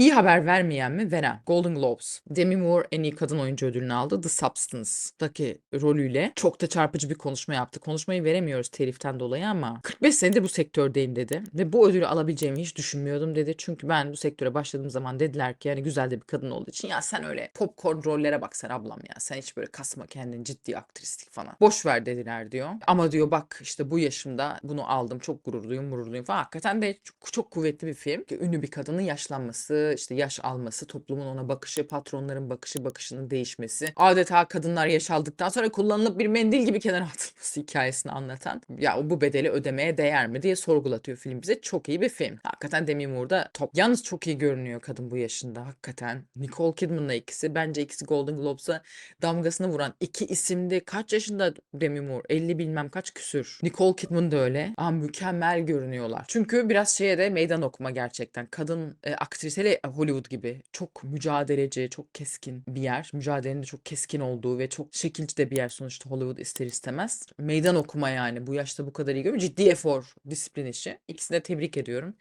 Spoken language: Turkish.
İyi haber vermeyen mi? Veren. Golden Globes. Demi Moore en iyi kadın oyuncu ödülünü aldı. The Substance'daki rolüyle çok da çarpıcı bir konuşma yaptı. Konuşmayı veremiyoruz teliften dolayı ama 45 senedir bu sektördeyim dedi. Ve bu ödülü alabileceğimi hiç düşünmüyordum dedi. Çünkü ben bu sektöre başladığım zaman dediler ki yani güzel de bir kadın olduğu için ya sen öyle popcorn rollere bak sen ablam ya. Sen hiç böyle kasma kendini ciddi aktrislik falan. Boş ver dediler diyor. Ama diyor bak işte bu yaşımda bunu aldım. Çok gururluyum gururluyum falan. Hakikaten de çok, çok kuvvetli bir film. Ünlü bir kadının yaşlanması, işte yaş alması, toplumun ona bakışı, patronların bakışı, bakışının değişmesi. Adeta kadınlar yaş aldıktan sonra kullanılıp bir mendil gibi kenara atılması hikayesini anlatan. Ya bu bedeli ödemeye değer mi diye sorgulatıyor film bize. Çok iyi bir film. Hakikaten Demi Moore da top. Yalnız çok iyi görünüyor kadın bu yaşında. Hakikaten. Nicole Kidman'la ikisi. Bence ikisi Golden Globes'a damgasını vuran iki isimdi. Kaç yaşında Demi Moore? 50 bilmem kaç küsür. Nicole Kidman da öyle. Aa, mükemmel görünüyorlar. Çünkü biraz şeye de meydan okuma gerçekten. Kadın e, aktris hele Hollywood gibi çok mücadeleci, çok keskin bir yer. Mücadelenin de çok keskin olduğu ve çok şekilci de bir yer sonuçta Hollywood ister istemez. Meydan okuma yani. Bu yaşta bu kadar iyi görüyorum. Ciddi efor, disiplin işi. İkisini de tebrik ediyorum.